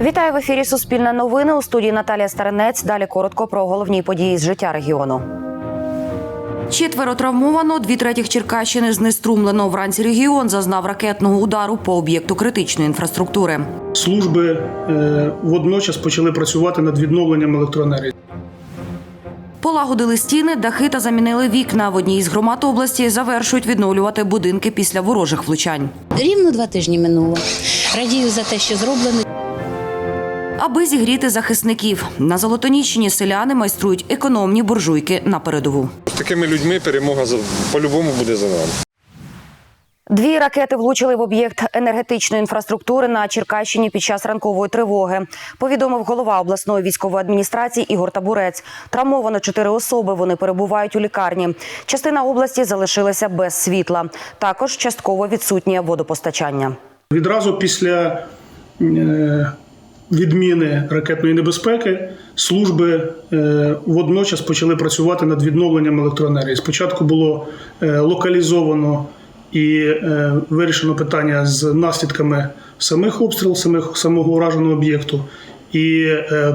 Вітаю в ефірі Суспільне новини у студії Наталія Старенець. Далі коротко про головні події з життя регіону. Четверо травмовано, дві третіх Черкащини знеструмлено. Вранці регіон зазнав ракетного удару по об'єкту критичної інфраструктури. Служби е, водночас почали працювати над відновленням електроенергії. Полагодили стіни, дахи та замінили вікна. В одній із громад області завершують відновлювати будинки після ворожих влучань. Рівно два тижні минуло. Радію за те, що зроблено. Аби зігріти захисників на Золотоніщині селяни майструють економні буржуйки на передову. З такими людьми перемога по-любому буде за нами. Дві ракети влучили в об'єкт енергетичної інфраструктури на Черкащині під час ранкової тривоги. Повідомив голова обласної військової адміністрації Ігор Табурець. Травмовано чотири особи. Вони перебувають у лікарні. Частина області залишилася без світла. Також частково відсутнє водопостачання. Відразу після е, відміни ракетної небезпеки служби е, водночас почали працювати над відновленням електроенергії. Спочатку було е, локалізовано і е, вирішено питання з наслідками самих обстрілів, самих самого ураженого об'єкту. І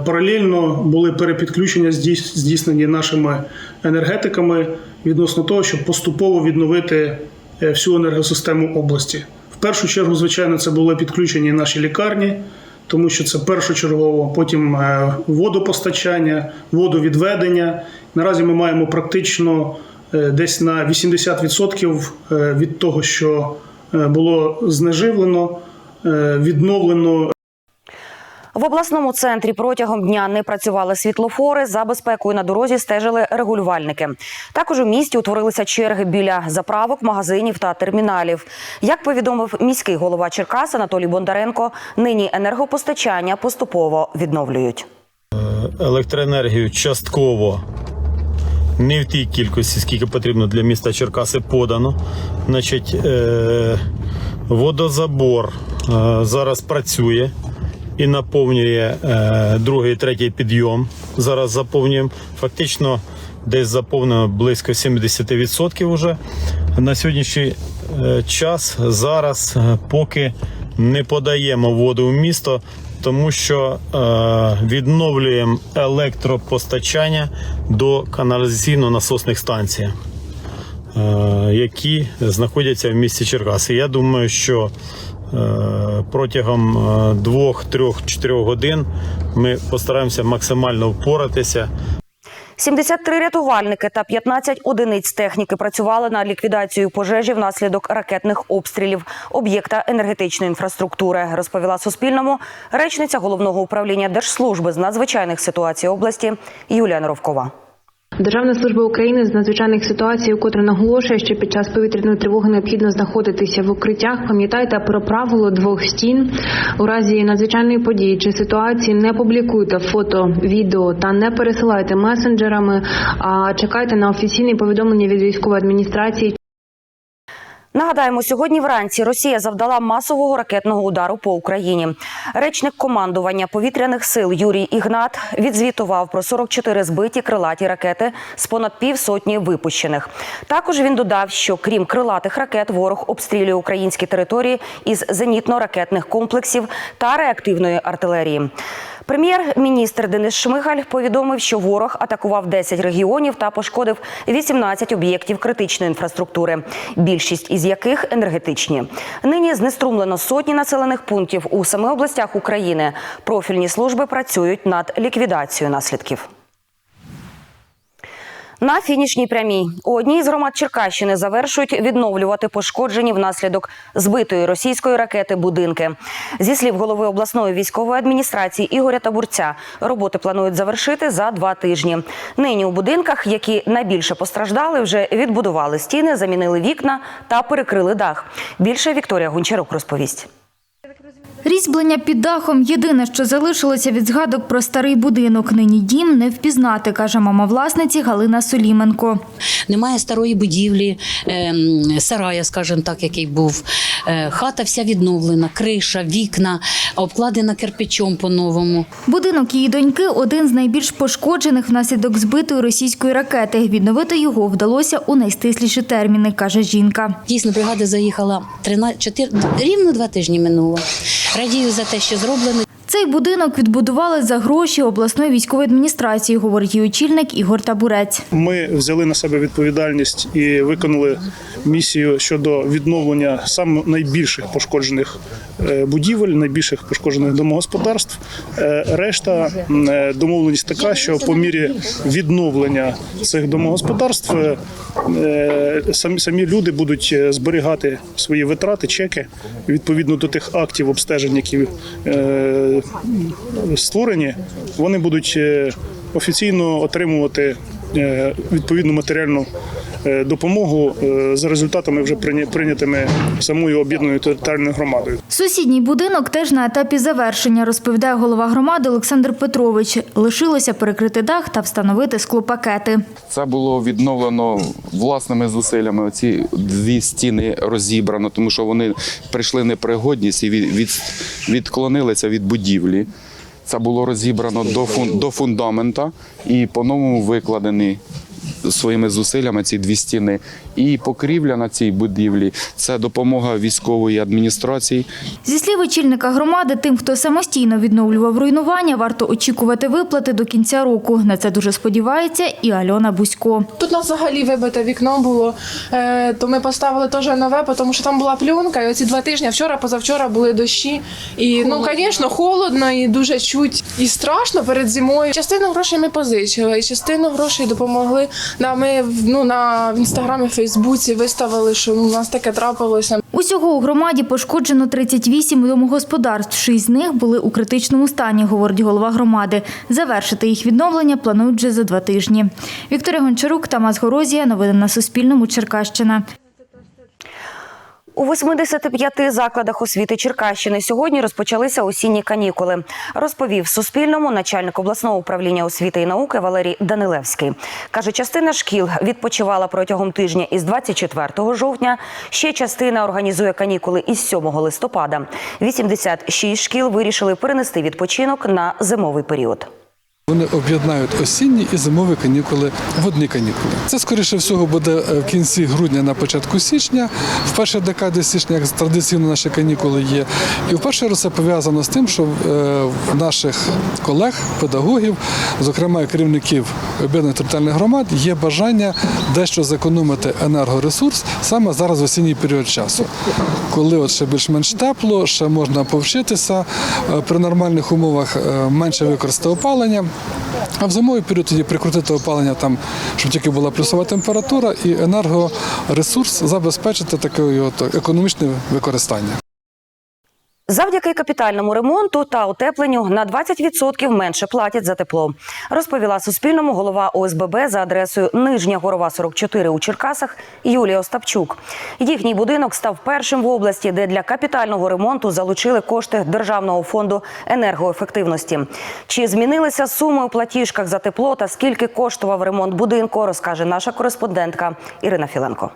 паралельно були перепідключення здійснені нашими енергетиками відносно того, щоб поступово відновити всю енергосистему області. В першу чергу, звичайно, це були підключені наші лікарні, тому що це першочергово, потім е, водопостачання, водовідведення. Наразі ми маємо практично е, десь на 80% е, від того, що було знеживлено, відновлено В обласному центрі протягом дня не працювали світлофори. За безпекою на дорозі стежили регулювальники. Також у місті утворилися черги біля заправок, магазинів та терміналів. Як повідомив міський голова Черкас Анатолій Бондаренко, нині енергопостачання поступово відновлюють. електроенергію частково не в тій кількості, скільки потрібно для міста Черкаси подано. Значить, е, водозабор е, зараз працює і наповнює е, другий, третій підйом. Зараз заповнюємо. Фактично десь заповнено близько 70% вже. На сьогоднішній е, час зараз е, поки не подаємо воду в місто, тому що е, відновлюємо електропостачання до каналізаційно-насосних станцій, які знаходяться в місті Черкаси. Я думаю, що е, протягом 2, 3, 4 годин ми постараємося максимально впоратися 73 рятувальники та 15 одиниць техніки працювали над ліквідацією пожежі внаслідок ракетних обстрілів об'єкта енергетичної інфраструктури. Розповіла Суспільному речниця головного управління Держслужби з надзвичайних ситуацій області Юлія Норовкова. Державна служба України з надзвичайних ситуацій, укотре наголошує, що під час повітряної тривоги необхідно знаходитися в укриттях. Пам'ятайте про правило двох стін. У разі надзвичайної події чи ситуації не публікуйте фото, відео та не пересилайте месенджерами, а чекайте на офіційні повідомлення від військової адміністрації Нагадаємо, сьогодні вранці Росія завдала масового ракетного удару по Україні. Речник командування повітряних сил Юрій Ігнат відзвітував про 44 збиті крилаті ракети з понад півсотні випущених. Також він додав, що крім крилатих ракет, ворог обстрілює українські території із зенітно-ракетних комплексів та реактивної артилерії. Прем'єр-міністр Денис Шмигаль повідомив, що ворог атакував 10 регіонів та пошкодив 18 об'єктів критичної інфраструктури, більшість із яких енергетичні. Нині знеструмлено сотні населених пунктів у семи областях України. Профільні служби працюють над ліквідацією наслідків. На фінішній прямій у одній з громад Черкащини завершують відновлювати пошкоджені внаслідок збитої російської ракети будинки. Зі слів голови обласної військової адміністрації Ігоря Табурця, роботи планують завершити за два тижні. Нині у будинках, які найбільше постраждали, вже відбудували стіни, замінили вікна та перекрили дах. Більше Вікторія Гончарук розповість. Різьблення під дахом єдине, що залишилося від згадок про старий будинок. Нині дім не впізнати, каже мама власниці Галина Соліменко. Немає старої будівлі, ем, сарая, скажімо так, який був. Е, Хата вся відновлена, криша, вікна, обкладена кирпичом по-новому. Будинок її доньки один з найбільш пошкоджених внаслідок збитої російської ракети. Відновити його вдалося у найстисліші терміни, каже жінка. Дійсно, бригада заїхала 13, 4, рівно два тижні минуло. Радію за те, що зроблено. Цей будинок відбудували за гроші обласної військової адміністрації, говорить її очільник Ігор Табурець. Ми взяли на себе відповідальність і виконали місію щодо відновлення саме найбільших пошкоджених е, будівель, найбільших пошкоджених домогосподарств. Е, Решта е, домовленість така, що по мірі відновлення цих домогосподарств самі, самі люди будуть зберігати свої витрати, чеки відповідно до тих актів обстежень, які створені. Вони будуть е, офіційно отримувати е, відповідну матеріальну допомогу е, за результатами вже прийня- прийнятими самою об'єднаною територіальною громадою. Сусідній будинок теж на етапі завершення, розповідає голова громади Олександр Петрович. Лишилося перекрити дах та встановити склопакети. Це було відновлено власними зусиллями. Оці дві стіни розібрано, тому що вони прийшли непригодність і від, від, відклонилися від будівлі. Це було розібрано до, фун, до фундамента і по-новому викладені своїми зусиллями ці дві стіни. І покрівля на цій будівлі це допомога військової адміністрації. Зі слів очільника громади, тим, хто самостійно відновлював руйнування, варто очікувати виплати до кінця року. На це дуже сподівається і Альона Бусько. Тут нас взагалі вибите вікно було, е, то ми поставили теж нове, тому що там була пленка, і оці два тижні, вчора, позавчора були дощі. І ну, звісно, холодно і дуже чуть і страшно перед зимою. Частину грошей ми позичили, і частину грошей допомогли. На ми ну, на в інстаграмі, Фейсбуці виставили, що у нас таке трапилося. Усього у громаді пошкоджено 38 домогосподарств. Шість з них були у критичному стані, говорить голова громади. Завершити їх відновлення планують вже за два тижні. Вікторія Гончарук, Тамас Горозія. Новини на Суспільному. Черкащина. У 85 закладах освіти Черкащини сьогодні розпочалися осінні канікули. Розповів Суспільному начальник обласного управління освіти і науки Валерій Данилевський. Каже, частина шкіл відпочивала протягом тижня із 24 жовтня. Ще частина організує канікули із 7 листопада. 86 шкіл вирішили перенести відпочинок на зимовий період. Вони об'єднають осінні і зимові канікули в одні канікули. Це скоріше всього буде е, в кінці грудня, на початку січня, в першій декаді січня, як традиційно наші канікули є. І вперше це пов'язано з тим, що е, в наших колег, педагогів, зокрема керівників об'єднаних територіальних громад, є бажання дещо зекономити енергоресурс саме зараз в осінній період часу, коли от ще більш-менш тепло, ще можна повчитися е, при нормальних умовах менше використати опалення. А в зимовий період тоді прикрутити опалення там, щоб тільки була плюсова температура, і енергоресурс забезпечити таке економічне використання. Завдяки капітальному ремонту та утепленню на 20% менше платять за тепло. Розповіла Суспільному голова ОСББ за адресою Нижня Горова 44 у Черкасах Юлія Остапчук. Їхній будинок став першим в області, де для капітального ремонту залучили кошти Державного фонду енергоефективності. Чи змінилися суми у платіжках за тепло та скільки коштував ремонт будинку, розкаже наша кореспондентка Ірина Філенко.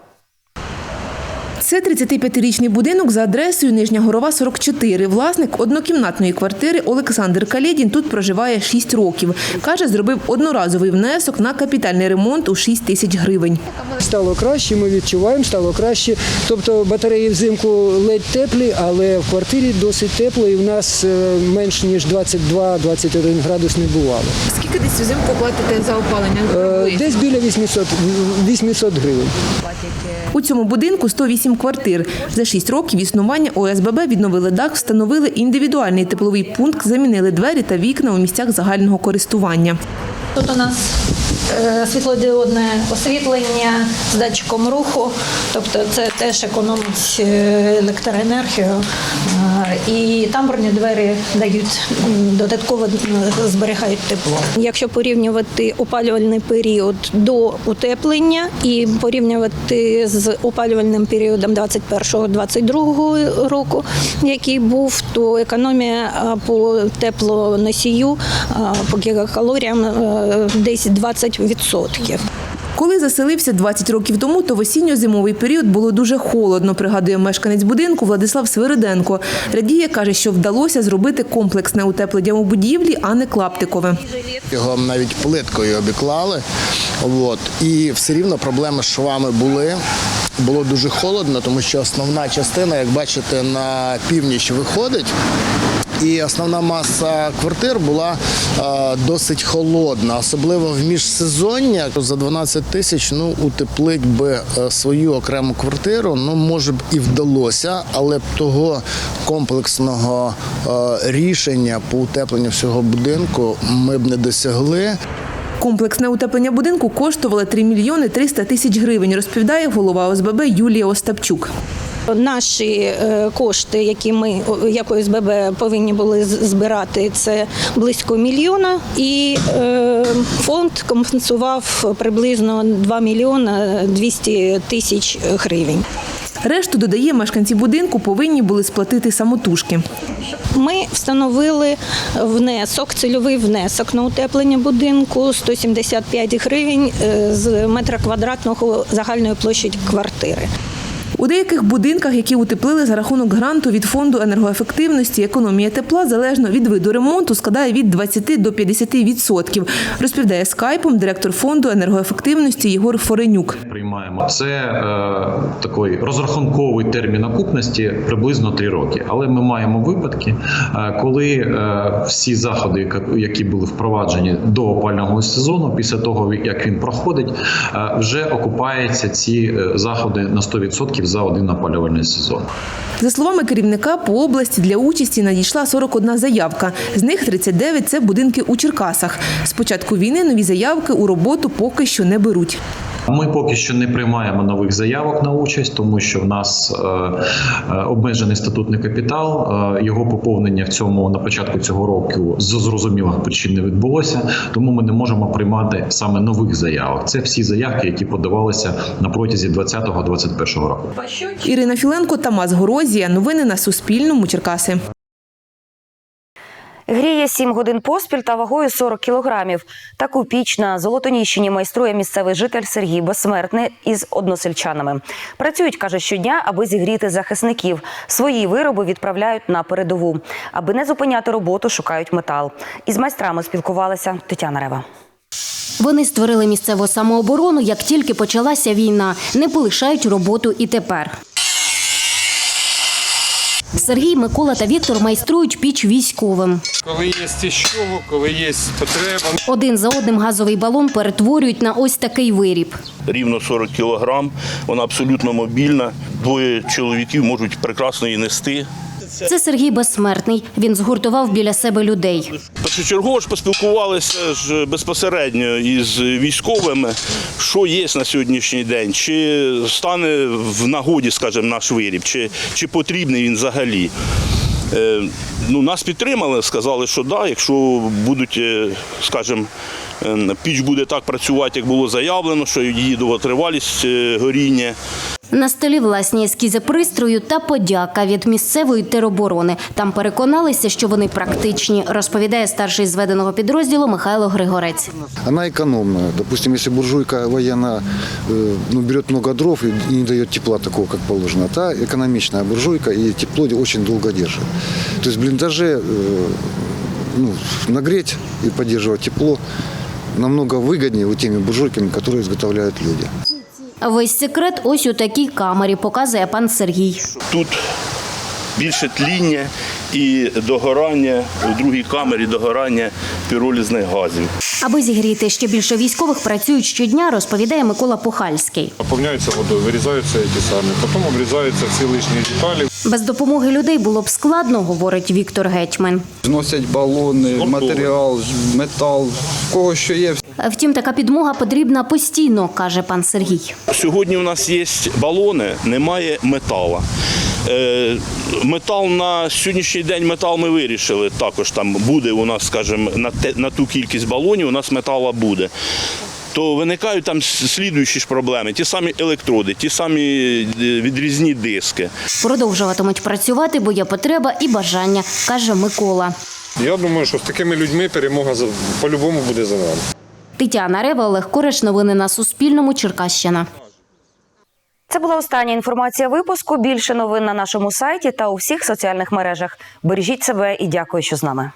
Це 35-річний будинок за адресою Нижня Горова, 44. Власник однокімнатної квартири Олександр Калєдін тут проживає 6 років. Каже, зробив одноразовий внесок на капітальний ремонт у 6 тисяч гривень. Стало краще, ми відчуваємо, стало краще. Тобто батареї взимку ледь теплі, але в квартирі досить тепло і в нас е, менш ніж 22-21 градус не бувало. Скільки десь взимку платите за опалення? Е, Десь біля 800, 800 гривень. У цьому будинку 108 квартир. За шість років існування ОСББ відновили дах, встановили індивідуальний тепловий пункт, замінили двері та вікна у місцях загального користування. Тут у нас світлодіодне освітлення з датчиком руху, тобто це теж економить е, електроенергію. Е, І тамбурні двері дають додатково зберігають тепло. Якщо порівнювати опалювальний період до утеплення і порівнювати з опалювальним періодом 21-22 року, який був, то економія по теплоносію по гігакалоріям е, десь 20%. Коли заселився 20 років тому, то в осінньо-зимовий період було дуже холодно, пригадує мешканець будинку Владислав Свириденко. Радіє, каже, що вдалося зробити комплексне утеплення у будівлі, а не клаптикове. Його навіть плиткою обіклали. От. І все рівно проблеми з швами були. Було дуже холодно, тому що основна частина, як бачите, на північ виходить. І основна маса квартир була е, досить холодна, особливо в міжсезоння. За 12 тисяч ну утеплить би е, свою окрему квартиру. Ну може б і вдалося, але б того комплексного е, рішення по утепленню всього будинку ми б не досягли. Комплексне утеплення будинку коштувало 3 мільйони 300 тисяч гривень, розповідає голова ОСББ Юлія Остапчук. Наші е, кошти, які ми як ОСББ повинні були збирати, це близько мільйона, і е, фонд компенсував приблизно 2 мільйона 200 тисяч гривень. Решту додає, мешканці будинку повинні були сплатити самотужки. Ми встановили внесок, цільовий внесок на утеплення будинку 175 гривень е, з метра квадратного загальної площі квартири. У деяких будинках, які утеплили за рахунок гранту від фонду енергоефективності, економія тепла залежно від виду ремонту складає від 20 до 50 відсотків. Розповідає скайпом директор фонду енергоефективності Єгор Форенюк. приймаємо. Це е, такий розрахунковий термін окупності приблизно 3 роки. Але ми маємо випадки, е, коли е, всі заходи, які були впроваджені до опального сезону, після того як він проходить, е, вже окупаються ці заходи на 100% за один опалювальний сезон. За словами керівника, по області для участі надійшла 41 заявка. З них 39 – це будинки у Черкасах. З початку війни нові заявки у роботу поки що не беруть. Ми поки що не приймаємо нових заявок на участь, тому що в нас е, е, обмежений статутний капітал. Е, його поповнення в цьому на початку цього року з зрозумілих причин не відбулося. Тому ми не можемо приймати саме нових заявок. Це всі заявки, які подавалися на протязі 2020-2021 року. Ірина Філенко, Тамас Горозія. Новини на Суспільному. Черкаси. Гріє 7 годин поспіль та вагою 40 кілограмів. Таку піч на Золотоніщині майструє місцевий житель Сергій Безсмертний із односельчанами. Працюють, каже, щодня, аби зігріти захисників. Свої вироби відправляють на передову. Аби не зупиняти роботу, шукають метал. Із майстрами спілкувалася Тетяна Рева. Вони створили місцеву самооборону, як тільки почалася війна. Не полишають роботу і тепер. Сергій, Микола та Віктор майструють піч військовим. Коли є стіщово, коли є потреба. Один за одним газовий балон перетворюють на ось такий виріб. рівно 40 кілограм. Вона абсолютно мобільна. Двоє чоловіків можуть прекрасно її нести. Це Сергій Безсмертний. Він згуртував біля себе людей. Першочергово ж поспілкувалися ж безпосередньо із військовими, що є на сьогоднішній день, чи стане в нагоді, скажімо, наш виріб, чи, чи потрібний він взагалі. Е, ну, нас підтримали, сказали, що да, якщо будуть, е, скажімо, е, піч буде так працювати, як було заявлено, що її довготривалість горіння. На столі власні ескізи пристрою та подяка від місцевої тероборони. Там переконалися, що вони практичні, розповідає старший зведеного підрозділу Михайло Григорець. Она экономная. Допустим, если буржуйка военная э, ну, берет много дров и не дает тепла такого, как положено, та экономичная буржуйка и тепло очень долго держит. То есть в блиндаже э, ну, нагреть и поддерживать тепло намного выгоднее вот теми буржуйками, которые изготовляют люди. Весь секрет ось у такій камері, показує пан Сергій. Тут більше тління і догорання у другій камері догорання піролізних газів. Аби зігріти ще більше військових, працюють щодня, розповідає Микола Пухальський. Наповняються водою, вирізаються ті самі, потім обрізаються всі лишні деталі. Без допомоги людей було б складно, говорить Віктор Гетьман. Зносять балони, матеріал, метал, кого що є. Втім, така підмога потрібна постійно, каже пан Сергій. Сьогодні у нас є балони, немає метала. Е, Метал на сьогоднішній день метал ми вирішили. Також там буде у нас, скажімо, на, те, на ту кількість балонів у нас метала буде. То виникають там слідуючі ж проблеми: ті самі електроди, ті самі е, відрізні диски. Продовжуватимуть працювати, бо є потреба і бажання, каже Микола. Я думаю, що з такими людьми перемога по-любому буде за нами. Тетяна Рева, Олег Кореш. Новини на Суспільному. Черкащина. Це була остання інформація випуску. Більше новин на нашому сайті та у всіх соціальних мережах. Бережіть себе і дякую, що з нами.